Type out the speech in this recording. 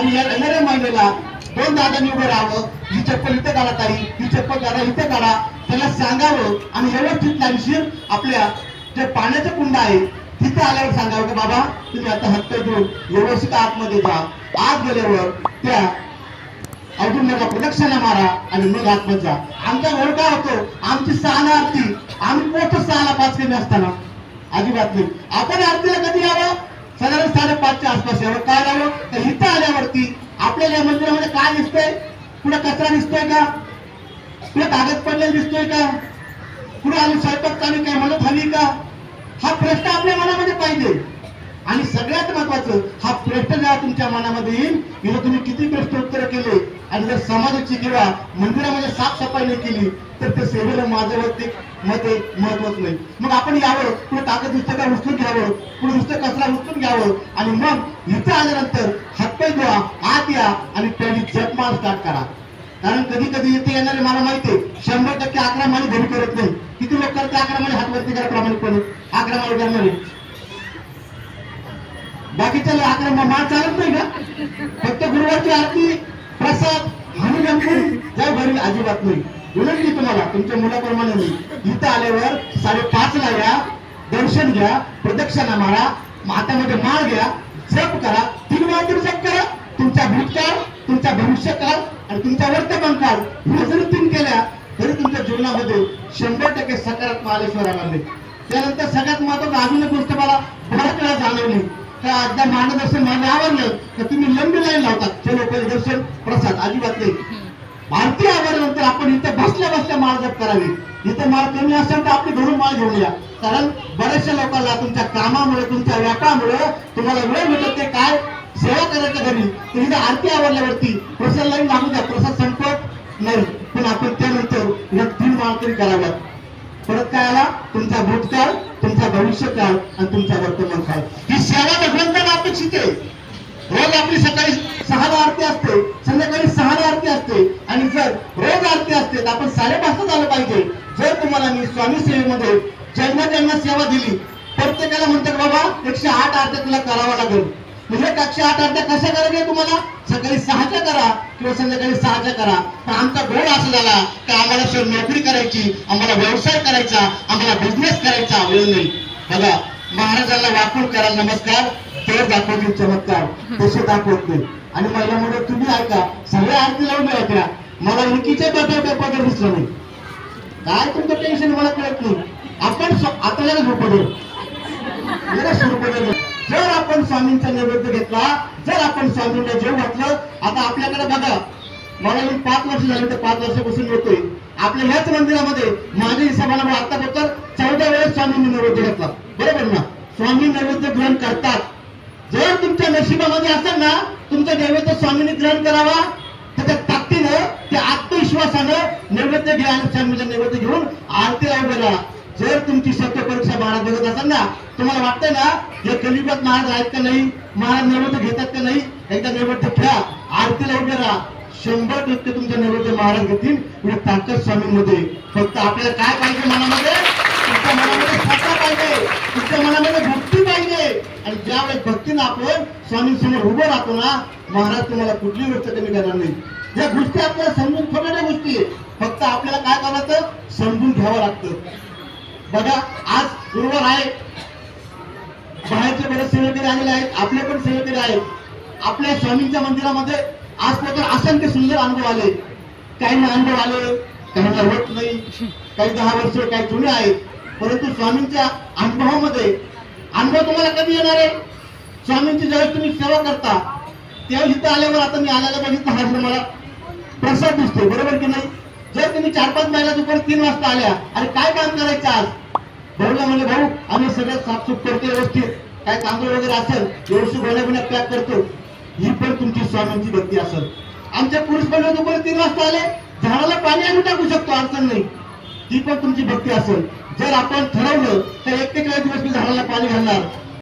आणि या येणाऱ्या महिन्याला दोन दादांनी उभं राहावं ही चप्पल इथं काढा ताई ही चप्पल दादा इथं काढा. त्याला सांगावं आणि व्यवस्थित लाईनशीर आपल्या जे पाण्याचं कुंड आहे तिथे आल्यावर सांगावं की बाबा तुम्ही आता हत्या देऊन व्यवस्थित आतमध्ये जा. आत गेल्यावर त्या औदुंबरला प्रदक्षिणा मारा आणि मग आतमध्ये जा. आमचा घोळ काय होतो आमची सहाला आरती. आम्ही पोहोचतो सहाला पाच कमी असताना. अजिबात नाही. आपण आरतीला कधी यावं? साधारण साडेपाचच्या आसपास यावर काय यावं तर इथं आल्यावरती आपल्याला या मंदिरामध्ये काय दिसतंय? कुठं कचरा दिसतोय का? कुठं कागद पडलेला दिसतोय का? कुठं आम्ही स्वयंपाक चालू काय म्हणत हवी का? हा प्रश्न आपल्या मनामध्ये पाहिजे. आणि सगळ्यात महत्वाचं हा प्रश्न जेव्हा तुमच्या मनामध्ये येईल इथं तुम्ही किती प्रश्न उत्तर केले आणि जर समाजाची किंवा मंदिरामध्ये साफसफाई नाही केली तर ते सेवेला माझं वैयक्तिक मत महत्वाचं नाही. मग आपण यावं कुठे कागद पुस्तकं उचलून घ्यावं पुढे पुस्तक कचरा उचलून घ्यावं आणि मग इथं आल्यानंतर हातपाय धुवा आत या आणि पहिली जपमाळ स्टार्ट करा. कारण कधी कधी इथे येणारे मला माहिती आहे शंभर टक्के अकरा माळी घरी करत नाही. किती लोक करते अकरा माळी? हातवरती करा प्रामाणिकपणे. अकरा माळी करणारे. बाकीच्या अकरा माल माळ चालत नाही का? फक्त गुरुवारची आरती प्रसाद आणि जमून जाऊ घरी अजिबात नाही. विनंती तुम्हाला तुमच्या मुलाप्रमाणे नाही इथं आल्यावर साडेपाच ला या दर्शन घ्या प्रदक्षिणा मारा हातामध्ये माळ घ्या जप करा तीन वेळा तरी जप करा तुमचा भूतकाळ तुमचा भविष्यकाळ आणि तुमचा वर्तमान काळ ह्या जरी केल्या तरी तुमच्या जीवनामध्ये शंभर टक्के सकारात्मक आलेश्वर आला नाही. त्यानंतर सगळ्यात महत्वाचं अजून एक गोष्ट मला बऱ्याच वेळा जाणवली? एकदा मार्गदर्शन मला आवडलं तर तुम्ही लंबी लाईन लावतात चलो दर्शन प्रसाद अजिबात नाही. भारतीय आवडल्यानंतर आपण इथे बसल्या बसल्या माळ जप करावी. इथे माळ कमी असेल तर आपली घरून माळ घेऊन या. कारण बऱ्याचशा लोकांना तुमच्या कामामुळे तुमच्या व्यापारामुळे तुम्हाला वेळ मिळत ते काय? सेवा करायच्या घरी. तर इथे आरती आवडल्यावरती प्रसाद लाईन लागू द्या. प्रसाद संपत नाही. पण आपण त्यानंतर या तीन माळ तरी कराव्यात. परत काय आला? तुमचा भूतकाळ तुमचा भविष्यकाळ आणि तुमचा वर्तमान काळ ही सेवा भगवंताला अपेक्षित आहे. रोज आपली सकाळी सहाला आरती असते संध्याकाळी सहाला आरती असते आणि जर रोज आरती असते तर आपण साडेपाचच आलं पाहिजे. जर तुम्हाला मी स्वामी सेवेमध्ये ज्यांना ज्यांना सेवा दिली प्रत्येकाला म्हणतात बाबा एकशे आठ आरत्या तुला करावा लागेल. म्हणजे कक्षा आठ अर्ध्या कशा करायच्या तुम्हाला? सकाळी सहाच्या करा किंवा संध्याकाळी सहाच्या करा. पण आमचा गोल असलेला की आम्हाला सर नोकरी करायची आम्हाला व्यवसाय करायचा आम्हाला बिझनेस करायचा वेळ नाही. बघा महाराजांना वाकून करा नमस्कार. तर दाखवतील चमत्कार. तसे दाखवत नाही. आणि महिला म्हणत तुम्ही ऐका सगळ्या आरती लावून ऐकल्या मला एकीच्या पदर पदर दिसलं नाही. काय तुमचं टेन्शन मला कळत नाही. आपण आता जरा झोपडे जरा सुरू जर आपण स्वामींचा नैवेद्य घेतला जर आपण स्वामींना जेव घातलं आता आपल्याकडे बघा मला मी पाच वर्ष झाली तर पाच वर्षापासून येतोय. आपल्या ह्याच मंदिरामध्ये माझ्या हिशोबाने आतापर्यंत चौदा वेळेस स्वामींनी नैवेद्य घेतला. बरोबर ना? स्वामी नैवेद्य ग्रहण करतात. जर तुमच्या नशिबामध्ये असेल ना तुमचा नैवेद्य स्वामींनी ग्रहण करावा. त्याच्या ताकदीनं त्या आत्मविश्वासानं नैवेद्य घ्या आणि स्वामीचा नैवेद्य घेऊन आरती लावलेला तुमची सत्य परीक्षा महाराज बघत असाल ना तुम्हाला वाटतंय ना हे कलिपत महाराज आहेत का नाही महाराज नैवेद्य घेतात का नाही एकदा नैवेद्य घ्या आरतीला उभे राहा. शंभर टक्के तुमचं नैवेद्य महाराज घेतील म्हणजे ताकद स्वामींमध्ये. फक्त आपल्याला काय पाहिजे मनामध्ये? तुमच्या मनामध्ये सत्ता पाहिजे. तुमच्या मनामध्ये भक्ती पाहिजे. आणि ज्यावेळेस भक्तीनं आपण स्वामींसमोर उभं राहतो ना महाराज तुम्हाला कुठली गोष्ट कमी करणार नाही. या गोष्टी आपल्याला समजून थोड्या गोष्टी फक्त आपल्याला काय करायचं? समजून घ्यावं लागतं. बघा आज गुरुवार आहे बाहेरचे बरेच सेवेकरी आलेले आहेत आपले पण सेवेकरी आहेत. आपल्या स्वामींच्या मंदिरामध्ये आज प्रकार असंख्य सुंदर अनुभव आले. काहींना अनुभव आले काही होत नाही. काही दहा वर्ष काही जुने आहेत. परंतु स्वामींच्या अनुभवामध्ये अनुभव तुम्हाला कधी येणार आहे? स्वामींची ज्यावेळेस तुम्ही सेवा करता त्यावेळेस इथं आल्यावर आता मी आल्याला बघितलं हा मला प्रसाद दिसतो बरोबर की नाही? जर तुम्ही चार पाच महिला दुपारी तीन वाजता आल्या अरे काय काम करायचं आज? भाऊला म्हणले भाऊ आम्ही सगळं साफसूफ करतो व्यवस्थित. काय तांदूळ वगैरे असेल व्यवस्थित गोळ्या पॅक करतो. ही पण तुमची स्वामींची भक्ती असेल. आमच्या पुरुष बंधू दुपारी तीन वाजता आले. झाडाला पाणी आम्ही टाकू शकतो अडचण नाही. ती पण तुमची भक्ती असेल. जर आपण ठरवलं तर एक ते दिवस मी झाडाला पाणी घालणार.